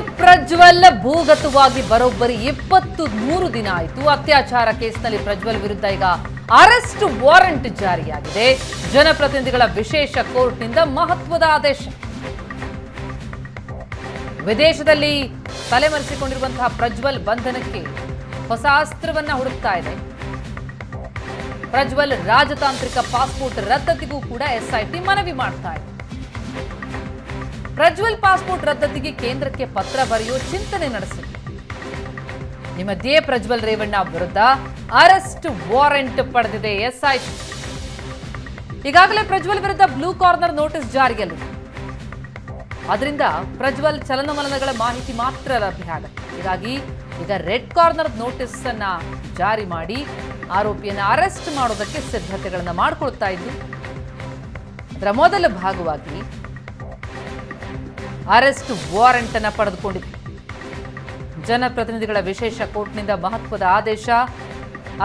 ಪ್ರಜ್ವಲ್ ಭೂಗತವಾಗಿ ಬರೋಬ್ಬರಿ ಇಪ್ಪತ್ತು ಮೂರು ದಿನ ಆಯಿತು. ಅತ್ಯಾಚಾರ ಕೇಸ್ನಲ್ಲಿ ಪ್ರಜ್ವಲ್ ವಿರುದ್ಧ ಈಗ ಅರೆಸ್ಟ್ ವಾರಂಟ್ ಜಾರಿಯಾಗಿದೆ. ಜನಪ್ರತಿನಿಧಿಗಳ ವಿಶೇಷ ಕೋರ್ಟ್ನಿಂದ ಮಹತ್ವದ ಆದೇಶ. ವಿದೇಶದಲ್ಲಿ ತಲೆಮರೆಸಿಕೊಂಡಿರುವಂತಹ ಪ್ರಜ್ವಲ್ ಬಂಧನಕ್ಕೆ ಹೊಸ ಅಸ್ತ್ರವನ್ನ ಹುಡುಕ್ತಾ ಇದೆ. ಪ್ರಜ್ವಲ್ ರಾಜತಾಂತ್ರಿಕ ಪಾಸ್ಪೋರ್ಟ್ ರದ್ದತಿಗೂ ಕೂಡ ಎಸ್ಐಟಿ ಮನವಿ ಮಾಡ್ತಾ ಇದೆ. ಪ್ರಜ್ವಲ್ ಪಾಸ್ಪೋರ್ಟ್ ರದ್ದತಿಗೆ ಕೇಂದ್ರಕ್ಕೆ ಪತ್ರ ಬರೆಯುವ ಚಿಂತನೆ ನಡೆಸಿದೆ ಮಧ್ಯೆ ಪ್ರಜ್ವಲ್ ರೇವಣ್ಣ ವಿರುದ್ಧ ಅರೆಸ್ಟ್ ವಾರೆಂಟ್ ಪಡೆದಿದೆ ಎಸ್ಐಟಿ ಈಗಾಗಲೇ ಪ್ರಜ್ವಲ್ ವಿರುದ್ಧ ಬ್ಲೂ ಕಾರ್ನರ್ ನೋಟಿಸ್ ಜಾರಿಯಲ್ಲಿದೆ ಅದರಿಂದ ಪ್ರಜ್ವಲ್ ಚಲನವಲನಗಳ ಮಾಹಿತಿ ಮಾತ್ರ ಲಭ್ಯ ಆಗುತ್ತೆ. ಹೀಗಾಗಿ ಈಗ ರೆಡ್ ಕಾರ್ನರ್ ನೋಟಿಸ್ ಅನ್ನ ಜಾರಿ ಮಾಡಿ ಆರೋಪಿಯನ್ನು ಅರೆಸ್ಟ್ ಮಾಡೋದಕ್ಕೆ ಸಿದ್ಧತೆಗಳನ್ನು ಮಾಡಿಕೊಳ್ತಾ ಇದ್ದು ಅದರ ಮೊದಲ ಭಾಗವಾಗಿ ಅರೆಸ್ಟ್ ವಾರೆಂಟ್ ಅನ್ನು ಪಡೆದುಕೊಂಡಿದೆ. ಜನಪ್ರತಿನಿಧಿಗಳ ವಿಶೇಷ ಕೋರ್ಟ್ನಿಂದ ಮಹತ್ವದ ಆದೇಶ,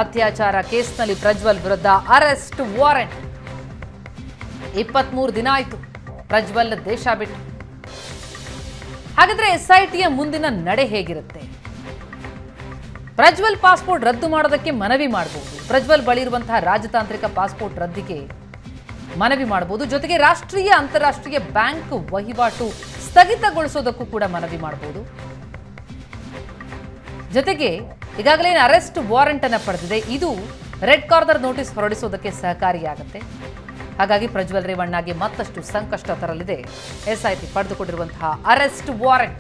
ಅತ್ಯಾಚಾರ ಕೇಸ್ನಲ್ಲಿ ಪ್ರಜ್ವಲ್ ವಿರುದ್ಧ ಅರೆಸ್ಟ್ ವಾರೆಂಟ್. ಇಪ್ಪತ್ಮೂರು ದಿನ ಆಯಿತು ಪ್ರಜ್ವಲ್ ದೇಶ ಬಿಟ್ಟು. ಹಾಗಾದ್ರೆ ಎಸ್ಐಟಿಯ ಮುಂದಿನ ನಡೆ ಹೇಗಿರುತ್ತೆ? ಪ್ರಜ್ವಲ್ ಪಾಸ್ಪೋರ್ಟ್ ರದ್ದು ಮಾಡೋದಕ್ಕೆ ಮನವಿ ಮಾಡಬಹುದು ಪ್ರಜ್ವಲ್ ಬಳಿ ಇರುವಂತಹ ರಾಜತಾಂತ್ರಿಕ ಪಾಸ್ಪೋರ್ಟ್ ರದ್ದಿಗೆ ಮನವಿ ಮಾಡಬಹುದು ಜೊತೆಗೆ ರಾಷ್ಟ್ರೀಯ ಅಂತಾರಾಷ್ಟ್ರೀಯ ಬ್ಯಾಂಕ್ ವಹಿವಾಟು ಸ್ಥಗಿತಗೊಳಿಸೋದಕ್ಕೂ ಕೂಡ ಮನವಿ ಮಾಡಬಹುದು ಜೊತೆಗೆ ಈಗಾಗಲೇ ಅರೆಸ್ಟ್ ವಾರೆಂಟ್ ಅನ್ನು ಪಡೆದಿದೆ. ಇದು ರೆಡ್ ಕಾರ್ನರ್ ನೋಟಿಸ್ ಹೊರಡಿಸೋದಕ್ಕೆ ಸಹಕಾರಿಯಾಗುತ್ತೆ. ಹಾಗಾಗಿ ಪ್ರಜ್ವಲ್ ರೇವಣ್ಣಗೆ ಮತ್ತಷ್ಟು ಸಂಕಷ್ಟ ತರಲಿದೆ. ಎಸ್ಐಟಿ ಪಡೆದುಕೊಂಡಿರುವಂತಹ ಅರೆಸ್ಟ್ ವಾರೆಂಟ್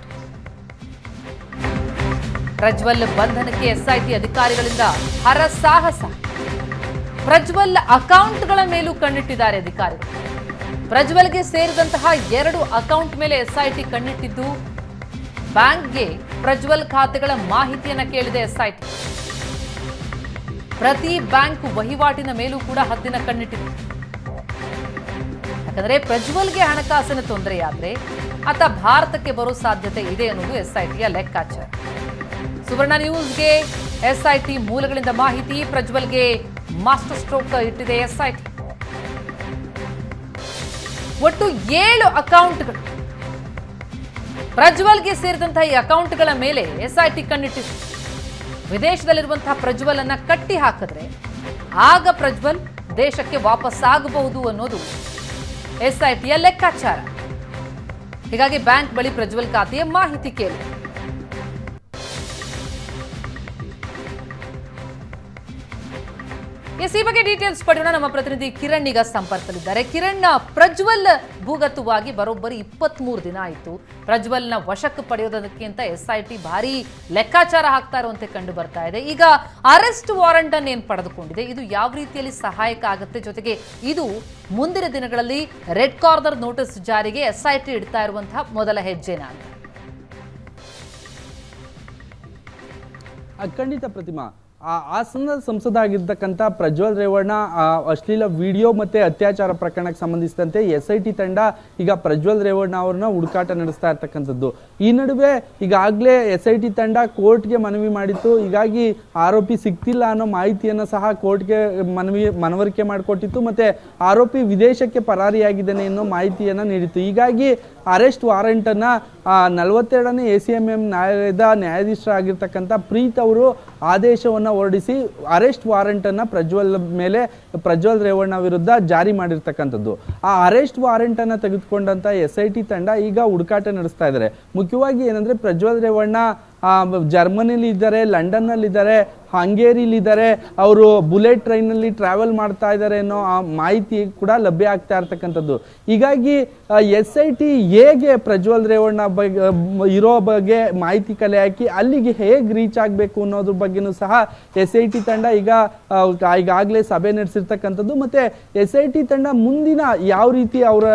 ಪ್ರಜ್ವಲ್ ಬಂಧನಕ್ಕೆ ಎಸ್ಐಟಿ ಅಧಿಕಾರಿಗಳಿಂದ ಹರಸಾಹಸ. ಪ್ರಜ್ವಲ್ ಅಕೌಂಟ್ಗಳ ಮೇಲೂ ಕಣ್ಣಿಟ್ಟಿದ್ದಾರೆ ಅಧಿಕಾರಿಗಳು. ಪ್ರಜ್ವಲ್ಗೆ ಸೇರಿದಂತಹ ಎರಡು ಅಕೌಂಟ್ ಮೇಲೆ ಎಸ್ಐಟಿ ಕಣ್ಣಿಟ್ಟಿದ್ದು, ಬ್ಯಾಂಕ್ಗೆ ಪ್ರಜ್ವಲ್ ಖಾತೆಗಳ ಮಾಹಿತಿಯನ್ನು ಕೇಳಿದೆ ಎಸ್ಐಟಿ. ಪ್ರತಿ ಬ್ಯಾಂಕ್ ವಹಿವಾಟಿನ ಮೇಲೂ ಕೂಡ ಹದ್ದಿನ ಕಣ್ಣಿಟ್ಟಿದೆ. ಯಾಕಂದ್ರೆ ಪ್ರಜ್ವಲ್ಗೆ ಹಣಕಾಸಿನ ತೊಂದರೆಯಾದ್ರೆ ಆತ ಭಾರತಕ್ಕೆ ಬರೋ ಸಾಧ್ಯತೆ ಇದೆ ಅನ್ನೋದು ಎಸ್ಐಟಿಯ ಲೆಕ್ಕಾಚಾರ. ಸುವರ್ಣ ನ್ಯೂಸ್ಗೆ ಎಸ್ಐಟಿ ಮೂಲಗಳಿಂದ ಮಾಹಿತಿ, ಪ್ರಜ್ವಲ್ಗೆ ಮಾಸ್ಟರ್ ಸ್ಟ್ರೋಕ್ ಇಟ್ಟಿದೆ ಎಸ್ಐಟಿ. ಒಟ್ಟು ಏಳು ಅಕೌಂಟ್ಗಳು. ಪ್ರಜ್ವಲ್ಗೆ ಸೇರಿದಂತಹ ಈ ಅಕೌಂಟ್ಗಳ ಮೇಲೆ ಎಸ್ಐಟಿ ಕಣ್ಣಿಟ್ಟಿದೆ. ವಿದೇಶದಲ್ಲಿರುವಂತಹ ಪ್ರಜ್ವಲ್ ಅನ್ನ ಕಟ್ಟಿ ಹಾಕಿದ್ರೆ ಆಗ ಪ್ರಜ್ವಲ್ ದೇಶಕ್ಕೆ ವಾಪಸ್ ಆಗಬಹುದು ಅನ್ನೋದು ಎಸ್ಐಟಿಯ ಲೆಕ್ಕಾಚಾರ. ಹೀಗಾಗಿ ಬ್ಯಾಂಕ್ ಬಳಿ ಪ್ರಜ್ವಲ್ ಖಾತೆಯ ಮಾಹಿತಿ ಕೇಳಿ. ಎಸ್, ಈ ಬಗ್ಗೆ ಡೀಟೇಲ್ಸ್ ಪಡೆಯೋಣ. ನಮ್ಮ ಪ್ರತಿನಿಧಿ ಕಿರಣ್ ಈಗ ಸಂಪರ್ಕದಲ್ಲಿದ್ದಾರೆ. ಕಿರಣ್ ಪ್ರಜ್ವಲ್ ಭೂಗತವಾಗಿ ಬರೋಬ್ಬರಿ ಇಪ್ಪತ್ಮೂರು ದಿನ ಆಯಿತು. ಪ್ರಜ್ವಲ್ನ ವಶಕ್ಕೆ ಪಡೆಯೋದಕ್ಕಿಂತ ಎಸ್ ಐ ಟಿ ಭಾರಿ ಲೆಕ್ಕಾಚಾರ ಹಾಕ್ತಾ ಇರುವಂತೆ ಕಂಡು ಬರ್ತಾ ಇದೆ. ಈಗ ಅರೆಸ್ಟ್ ವಾರೆಂಟ್ ಅನ್ನು ಏನು ಪಡೆದುಕೊಂಡಿದೆ? ಇದು ಯಾವ ರೀತಿಯಲ್ಲಿ ಸಹಾಯಕ ಆಗುತ್ತೆ? ಜೊತೆಗೆ ಇದು ಮುಂದಿನ ದಿನಗಳಲ್ಲಿ ರೆಡ್ ಕಾರ್ನರ್ ನೋಟಿಸ್ ಜಾರಿಗೆ ಎಸ್ ಐ ಟಿ ಇಡ್ತಾ ಇರುವಂತಹ ಮೊದಲ ಹೆಜ್ಜೆನ ಖಂಡಿತ ಪ್ರತಿಮಾ ಹಾಸನದ ಸಂಸದಾಗಿರ್ತಕ್ಕಂಥ ಪ್ರಜ್ವಲ್ ರೇವಣ್ಣ ಅಶ್ಲೀಲ ವಿಡಿಯೋ ಮತ್ತೆ ಅತ್ಯಾಚಾರ ಪ್ರಕರಣಕ್ಕೆ ಸಂಬಂಧಿಸಿದಂತೆ ಎಸ್ ಐ ಟಿ ತಂಡ ಈಗ ಪ್ರಜ್ವಲ್ ರೇವಣ್ಣ ಅವ್ರನ್ನ ಹುಡುಕಾಟ ನಡೆಸ್ತಾ ಇರ್ತಕ್ಕಂಥದ್ದು. ಈ ನಡುವೆ ಈಗಾಗಲೇ ಎಸ್ ಐ ಟಿ ತಂಡ ಕೋರ್ಟ್ಗೆ ಮನವಿ ಮಾಡಿತ್ತು. ಹೀಗಾಗಿ ಆರೋಪಿ ಸಿಗ್ತಿಲ್ಲ ಅನ್ನೋ ಮಾಹಿತಿಯನ್ನು ಸಹ ಕೋರ್ಟ್ಗೆ ಮನವಿ, ಮನವರಿಕೆ ಮಾಡಿಕೊಟ್ಟಿತ್ತು ಮತ್ತೆ ಆರೋಪಿ ವಿದೇಶಕ್ಕೆ ಪರಾರಿಯಾಗಿದ್ದಾನೆ ಅನ್ನೋ ಮಾಹಿತಿಯನ್ನು ನೀಡಿತ್ತು. ಹೀಗಾಗಿ ಅರೆಸ್ಟ್ ವಾರೆಂಟನ್ನು ನಲವತ್ತೆರಡನೇ ಎ ಸಿ ಎಂ ಎಂ ನ್ಯಾಯಾಲಯದ ನ್ಯಾಯಾಧೀಶರಾಗಿರ್ತಕ್ಕಂಥ ಪ್ರೀತ್ ಅವರು ಆದೇಶವನ್ನು ಹೊರಡಿಸಿ ಅರೆಸ್ಟ್ ವಾರೆಂಟನ್ನು ಪ್ರಜ್ವಲ್ ಮೇಲೆ ಪ್ರಜ್ವಲ್ ರೇವಣ್ಣ ವಿರುದ್ಧ ಜಾರಿ ಮಾಡಿರ್ತಕ್ಕಂಥದ್ದು. ಆ ಅರೆಸ್ಟ್ ವಾರೆಂಟನ್ನು ತೆಗೆದುಕೊಂಡಂಥ ಎಸ್ ಐ ಟಿ ತಂಡ ಈಗ ಹುಡುಕಾಟ ನಡೆಸ್ತಾ ಇದ್ದಾರೆ ಮುಖ್ಯವಾಗಿ ಏನಂದರೆ ಪ್ರಜ್ವಲ್ ರೇವಣ್ಣ ಆ, ಜರ್ಮನಿಲಿ ಇದ್ದಾರೆ ಲಂಡನ್ನಲ್ಲಿ ಇದ್ದಾರೆ ಹಂಗೇರಿಲಿದ್ದಾರೆ ಅವರು ಬುಲೆಟ್ ಟ್ರೈನಲ್ಲಿ ಟ್ರಾವೆಲ್ ಮಾಡ್ತಾ ಇದ್ದಾರೆ ಅನ್ನೋ ಆ ಮಾಹಿತಿ ಕೂಡ ಲಭ್ಯ ಆಗ್ತಾ ಇರ್ತಕ್ಕಂಥದ್ದು. ಹೀಗಾಗಿ ಎಸ್ ಐ ಟಿ ಹೇಗೆ ಪ್ರಜ್ವಲ್ ರೇವಣ್ಣ ಬಗ್ಗೆ ಇರೋ ಬಗ್ಗೆ ಮಾಹಿತಿ ಕಲೆ ಹಾಕಿ ಅಲ್ಲಿಗೆ ಹೇಗೆ ರೀಚ್ ಆಗಬೇಕು ಅನ್ನೋದ್ರ ಬಗ್ಗೆನೂ ಸಹ ಎಸ್ ಐ ಟಿ ತಂಡ ಈಗ ಈಗಾಗಲೇ ಸಭೆ ನಡೆಸಿರ್ತಕ್ಕಂಥದ್ದು. ಮತ್ತು ಎಸ್ ಐ ಟಿ ತಂಡ ಮುಂದಿನ ಯಾವ ರೀತಿ ಅವರ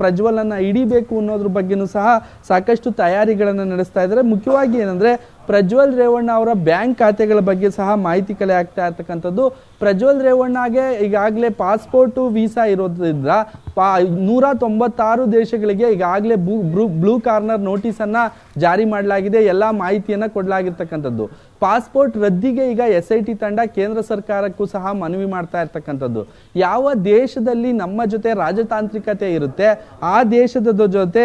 ಪ್ರಜ್ವಲನ್ನು ಹಿಡಿಬೇಕು ಅನ್ನೋದ್ರ ಬಗ್ಗೆನೂ ಸಹ ಸಾಕಷ್ಟು ತಯಾರಿಗಳನ್ನು ನಡೆಸ್ತಾ ಇದ್ದಾರೆ. ಮುಖ್ಯವಾಗಿ ಏನಂದ್ರೆ ಪ್ರಜ್ವಲ್ ರೇವಣ್ಣ ಅವರ ಬ್ಯಾಂಕ್ ಖಾತೆಗಳ ಬಗ್ಗೆ ಸಹ ಮಾಹಿತಿ ಕಲೆ ಆಗ್ತಾ ಇರ್ತಕ್ಕಂಥದ್ದು. ಪ್ರಜ್ವಲ್ ರೇವಣ್ಣಗೆ ಈಗಾಗಲೇ ಪಾಸ್ಪೋರ್ಟು, ವೀಸಾ ಇರೋದ್ರಿಂದ ಪಾ ನೂರ ತೊಂಬತ್ತಾರು ದೇಶಗಳಿಗೆ ಈಗಾಗಲೇ ಬ್ಲೂ ಕಾರ್ನರ್ ನೋಟಿಸನ್ನು ಜಾರಿ ಮಾಡಲಾಗಿದೆ. ಎಲ್ಲ ಮಾಹಿತಿಯನ್ನು ಕೊಡಲಾಗಿರ್ತಕ್ಕಂಥದ್ದು. ಪಾಸ್ಪೋರ್ಟ್ ರದ್ದಿಗೆ ಈಗ ಎಸ್ ಐ ಟಿ ತಂಡ ಕೇಂದ್ರ ಸರ್ಕಾರಕ್ಕೂ ಸಹ ಮನವಿ ಮಾಡ್ತಾ ಇರ್ತಕ್ಕಂಥದ್ದು. ಯಾವ ದೇಶದಲ್ಲಿ ನಮ್ಮ ಜೊತೆ ರಾಜತಾಂತ್ರಿಕತೆ ಇರುತ್ತೆ, ಆ ದೇಶದ ಜೊತೆ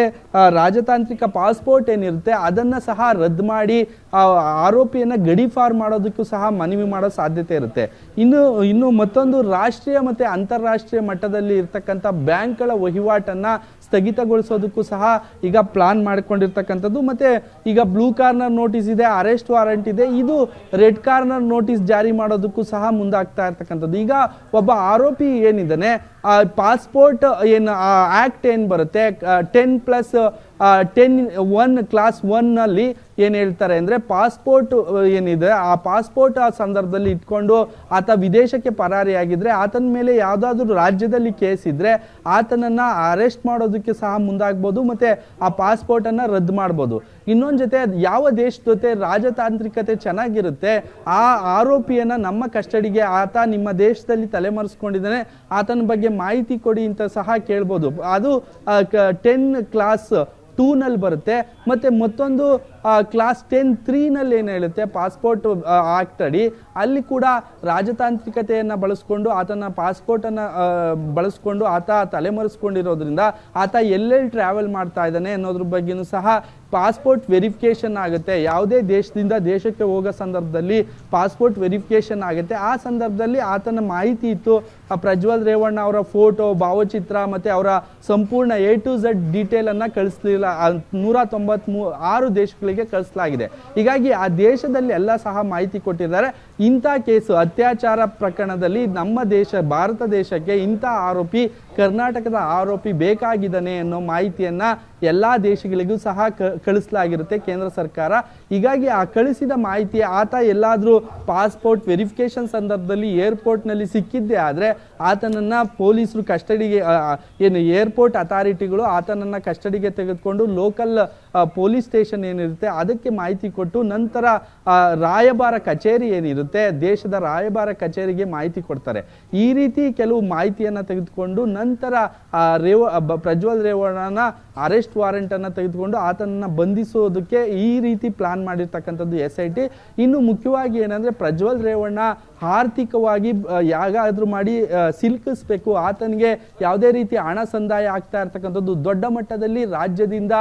ರಾಜತಾಂತ್ರಿಕ ಪಾಸ್ಪೋರ್ಟ್ ಏನಿರುತ್ತೆ, ಅದನ್ನು ಸಹ ರದ್ದು ಮಾಡಿ ಆ ಆರೋಪಿಯನ್ನು ಗಡಿಪಾರ್ ಮಾಡೋದಕ್ಕೂ ಸಹ ಮನವಿ ಮಾಡೋ ಸಾಧ್ಯತೆ ಇರುತ್ತೆ. ಇನ್ನು ಇನ್ನು ಮತ್ತೊಂದು ರಾಷ್ಟ್ರೀಯ ಮತ್ತು ಅಂತಾರಾಷ್ಟ್ರೀಯ ಮಟ್ಟದಲ್ಲಿ ಇರ್ತಕ್ಕಂಥ ಬ್ಯಾಂಕ್ಗಳ ವಹಿವಾಟನ್ನು ಸ್ಥಗಿತಗೊಳಿಸೋದಕ್ಕೂ ಸಹ ಈಗ ಪ್ಲಾನ್ ಮಾಡ್ಕೊಂಡಿರ್ತಕ್ಕಂಥದ್ದು. ಮತ್ತು ಈಗ ಬ್ಲೂ ಕಾರ್ನರ್ ನೋಟಿಸ್ ಇದೆ ಅರೆಸ್ಟ್ ವಾರೆಂಟ್ ಇದೆ. ಇದು ರೆಡ್ ಕಾರ್ನರ್ ನೋಟಿಸ್ ಜಾರಿ ಮಾಡೋದಕ್ಕೂ ಸಹ ಮುಂದಾಗ್ತಾ ಇರ್ತಕ್ಕಂಥದ್ದು. ಈಗ ಒಬ್ಬ ಆರೋಪಿ ಏನಿದ್ದಾನೆ ಪಾಸ್ಪೋರ್ಟ್ ಏನು ಆ್ಯಕ್ಟ್ ಏನು ಬರುತ್ತೆ ten plus ten one class ಒನ್ನಲ್ಲಿ ಏನು ಹೇಳ್ತಾರೆ ಅಂದರೆ ಪಾಸ್ಪೋರ್ಟ್ ಏನಿದೆ, ಆ ಪಾಸ್ಪೋರ್ಟ್ ಆ ಸಂದರ್ಭದಲ್ಲಿ ಇಟ್ಕೊಂಡು ಆತ ವಿದೇಶಕ್ಕೆ ಪರಾರಿಯಾಗಿದ್ದರೆ ಆತನ ಮೇಲೆ ಯಾವುದಾದ್ರೂ ರಾಜ್ಯದಲ್ಲಿ ಕೇಸ್ ಇದ್ದರೆ ಆತನನ್ನು ಅರೆಸ್ಟ್ ಮಾಡೋದಕ್ಕೆ ಸಹ ಮುಂದಾಗ್ಬೋದು, ಮತ್ತೆ ಆ ಪಾಸ್ಪೋರ್ಟನ್ನು ರದ್ದು ಮಾಡ್ಬೋದು. ಇನ್ನೊಂದು ಜೊತೆ ಯಾವ ದೇಶದ ಜೊತೆ ರಾಜತಾಂತ್ರಿಕತೆ ಚೆನ್ನಾಗಿರುತ್ತೆ, ಆ ಆರೋಪಿಯನ್ನ ನಮ್ಮ ಕಸ್ಟಡಿಗೆ ಆತ ನಿಮ್ಮ ದೇಶದಲ್ಲಿ ತಲೆಮರೆಸ್ಕೊಂಡಿದ್ದಾನೆ, ಆತನ ಬಗ್ಗೆ ಮಾಹಿತಿ ಕೊಡಿ ಅಂತ ಸಹ ಕೇಳ್ಬೋದು. ಅದು ಟೆನ್ ಕ್ಲಾಸ್ ಟೂನಲ್ಲಿ ಬರುತ್ತೆ, ಮತ್ತೆ ಮತ್ತೊಂದು ಕ್ಲಾಸ್ ಟೆನ್ ತ್ರೀನಲ್ಲಿ ಏನು ಹೇಳುತ್ತೆ? ಪಾಸ್ಪೋರ್ಟ್ ಆ್ಯಕ್ಟ್ ಅಡಿ ಅಲ್ಲಿ ಕೂಡ ರಾಜತಾಂತ್ರಿಕತೆಯನ್ನು ಬಳಸ್ಕೊಂಡು ಆತನ ಪಾಸ್ಪೋರ್ಟನ್ನು ಬಳಸ್ಕೊಂಡು ಆತ ತಲೆಮರೆಸ್ಕೊಂಡಿರೋದ್ರಿಂದ ಆತ ಎಲ್ಲೆಲ್ಲಿ ಟ್ರಾವೆಲ್ ಮಾಡ್ತಾ ಇದ್ದಾನೆ ಅನ್ನೋದ್ರ ಬಗ್ಗೆಯೂ ಸಹ ಪಾಸ್ಪೋರ್ಟ್ ವೆರಿಫಿಕೇಷನ್ ಆಗುತ್ತೆ. ಯಾವುದೇ ದೇಶದಿಂದ ದೇಶಕ್ಕೆ ಹೋಗೋ ಸಂದರ್ಭದಲ್ಲಿ ಪಾಸ್ಪೋರ್ಟ್ ವೆರಿಫಿಕೇಷನ್ ಆಗುತ್ತೆ. ಆ ಸಂದರ್ಭದಲ್ಲಿ ಆತನ ಮಾಹಿತಿ ಇತ್ತು. ಪ್ರಜ್ವಲ್ ರೇವಣ್ಣ ಅವರ ಫೋಟೋ ಭಾವಚಿತ್ರ ಮತ್ತು ಅವರ ಸಂಪೂರ್ಣ ಎ ಟು ಝಡ್ ಡೀಟೇಲನ್ನು ಕಳಿಸ್ಲಿಲ್ಲ. ನೂರ ತೊಂಬತ್ಮೂ, ಆರು ಕಳಿಸಲಾಗಿದೆ. ಹೀಗಾಗಿ ಆ ದೇಶದಲ್ಲಿ ಎಲ್ಲ ಸಹ ಮಾಹಿತಿ ಕೊಟ್ಟಿದ್ದಾರೆ. ಇಂಥ ಕೇಸು ಅತ್ಯಾಚಾರ ಪ್ರಕರಣದಲ್ಲಿ ನಮ್ಮ ದೇಶ, ಭಾರತ ದೇಶಕ್ಕೆ ಇಂಥ ಆರೋಪಿ, ಕರ್ನಾಟಕದ ಆರೋಪಿ ಬೇಕಾಗಿದ್ದಾನೆ ಅನ್ನೋ ಮಾಹಿತಿಯನ್ನು ಎಲ್ಲ ದೇಶಗಳಿಗೂ ಸಹ ಕಳಿಸಲಾಗಿರುತ್ತೆ ಕೇಂದ್ರ ಸರ್ಕಾರ. ಹೀಗಾಗಿ ಆ ಕಳಿಸಿದ ಮಾಹಿತಿ ಆತ ಎಲ್ಲಾದರೂ ಪಾಸ್ಪೋರ್ಟ್ ವೆರಿಫಿಕೇಶನ್ ಸಂದರ್ಭದಲ್ಲಿ ಏರ್ಪೋರ್ಟ್ನಲ್ಲಿ ಸಿಕ್ಕಿದ್ದೇ ಆದರೆ ಆತನನ್ನು ಪೊಲೀಸರು ಕಸ್ಟಡಿಗೆ ಏನು ಏರ್ಪೋರ್ಟ್ ಅಥಾರಿಟಿಗಳು ಆತನನ್ನು ಕಸ್ಟಡಿಗೆ ತೆಗೆದುಕೊಂಡು ಲೋಕಲ್ ಪೊಲೀಸ್ ಸ್ಟೇಷನ್ ಏನಿರುತ್ತೆ ಅದಕ್ಕೆ ಮಾಹಿತಿ ಕೊಟ್ಟು ನಂತರ ರಾಯಭಾರ ಕಚೇರಿ ಏನಿರುತ್ತೆ ದೇಶದ ರಾಯಭಾರ ಕಚೇರಿಗೆ ಮಾಹಿತಿ ಕೊಡ್ತಾರೆ. ಈ ರೀತಿ ಕೆಲವು ಮಾಹಿತಿಯನ್ನು ತೆಗೆದುಕೊಂಡು ನಂತರ ರೇವ ಪ್ರಜ್ವಲ್ ರೇವಣ್ಣನ ಅರೆಸ್ಟ್ ವಾರೆಂಟ್ ಅನ್ನ ತೆಗೆದುಕೊಂಡು ಆತನನ್ನು ಬಂಧಿಸೋದಕ್ಕೆ ಈ ರೀತಿ ಪ್ಲಾನ್ ಮಾಡಿರ್ತಕ್ಕಂಥದ್ದು ಎಸ್ ಐ ಟಿ ಇನ್ನು ಮುಖ್ಯವಾಗಿ ಏನಂದ್ರೆ ಪ್ರಜ್ವಲ್ ರೇವಣ್ಣ ಆರ್ಥಿಕವಾಗಿ ಯಾಗಾದರೂ ಮಾಡಿ ಸಿಲುಕಿಸ್ಬೇಕು. ಆತನಿಗೆ ಯಾವುದೇ ರೀತಿ ಹಣ ಸಂದಾಯ ಆಗ್ತಾ ಇರ್ತಕ್ಕಂಥದ್ದು ದೊಡ್ಡ ಮಟ್ಟದಲ್ಲಿ ರಾಜ್ಯದಿಂದ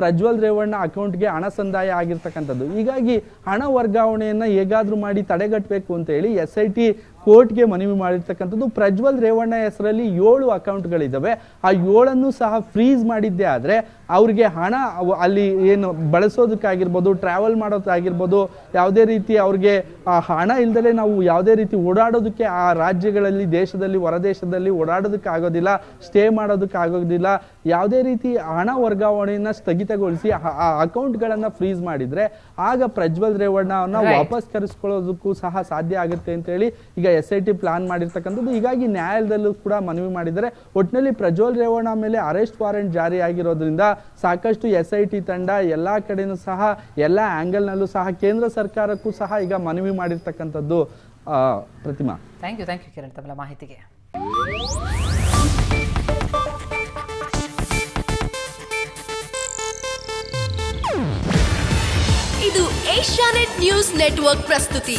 ಪ್ರಜ್ವಲ್ ರೇವಣ್ಣ ಅಕೌಂಟ್ಗೆ ಹಣ ಸಂದಾಯ ಆಗಿರ್ತಕ್ಕಂಥದ್ದು. ಹೀಗಾಗಿ ಹಣ ವರ್ಗಾವಣೆಯನ್ನು ಹೇಗಾದರೂ ಮಾಡಿ ತಡೆಗಟ್ಟಬೇಕು ಅಂತ ಹೇಳಿ ಎಸ್ ಐ ಟಿ ಕೋರ್ಟ್ಗೆ ಮನವಿ ಮಾಡಿರ್ತಕ್ಕಂಥದ್ದು ಪ್ರಜ್ವಲ್ ರೇವಣ್ಣ ಹೆಸರಲ್ಲಿ ಏಳು ಅಕೌಂಟ್ಗಳಿದ್ದಾವೆ ಆ ಏಳನ್ನು ಸಹ ಫ್ರೀಸ್ ಮಾಡಿದ್ದೇ ಆದರೆ ಅವ್ರಿಗೆ ಹಣ ಅಲ್ಲಿ ಏನು ಬಳಸೋದಕ್ಕಾಗಿರ್ಬೋದು ಟ್ರಾವೆಲ್ ಮಾಡೋದಕ್ಕಾಗಿರ್ಬೋದು ಯಾವುದೇ ರೀತಿ ಅವ್ರಿಗೆ ಆ ಹಣ ಇಲ್ದಲೆ ನಾವು ಯಾವುದೇ ರೀತಿ ಓಡಾಡೋದಕ್ಕೆ ಆ ರಾಜ್ಯಗಳಲ್ಲಿ ದೇಶದಲ್ಲಿ ಹೊರದೇಶದಲ್ಲಿ ಓಡಾಡೋದಕ್ಕೆ ಆಗೋದಿಲ್ಲ ಸ್ಟೇ ಮಾಡೋದಕ್ಕಾಗೋದಿಲ್ಲ ಯಾವುದೇ ರೀತಿ ಹಣ ವರ್ಗಾವಣೆಯನ್ನು ಸ್ಥಗಿತಗೊಳಿಸಿ ಆ- ಅಕೌಂಟ್ಗಳನ್ನು ಫ್ರೀಸ್ ಮಾಡಿದರೆ ಆಗ ಪ್ರಜ್ವಲ್ Right. ವಾಪಸ್ ಕರೆಸ್ಕೊಳ್ಳೋದಕ್ಕೂ ಸಹ ಸಾಧ್ಯ ಆಗುತ್ತೆ ಅಂತ ಹೇಳಿ ಈಗ ಎಸ್ ಐ ಟಿ ಪ್ಲಾನ್ ಮಾಡಿರ್ತಕ್ಕಂಥದ್ದು. ಹೀಗಾಗಿ ನ್ಯಾಯಾಲಯದಲ್ಲೂ ಕೂಡ ಮನವಿ ಮಾಡಿದ್ದಾರೆ. ಒಟ್ಟಿನಲ್ಲಿ ಪ್ರಜ್ವಲ್ ರೇವಣ್ಣ ಮೇಲೆ ಅರೆಸ್ಟ್ ವಾರೆಂಟ್ ಜಾರಿ ಆಗಿರೋದ್ರಿಂದ ಸಾಕಷ್ಟು ಎಸ್ ಐ ಟಿ ತಂಡ ಎಲ್ಲ ಕಡೆನೂ ಸಹ ಎಲ್ಲ ಆ್ಯಂಗಲ್ನಲ್ಲೂ ಸಹ ಕೇಂದ್ರ ಸರ್ಕಾರಕ್ಕೂ ಸಹ ಈಗ ಮನವಿ ಮಾಡಿರ್ತಕ್ಕಂಥದ್ದು. Pratima. Thank you thank you Kiran ತಮ್ಮ ಮಾಹಿತಿಗೆ. ಇದು ಏಷ್ಯಾನೆಟ್ ನ್ಯೂಸ್ ನೆಟ್ವರ್ಕ್ ಪ್ರಸ್ತುತಿ.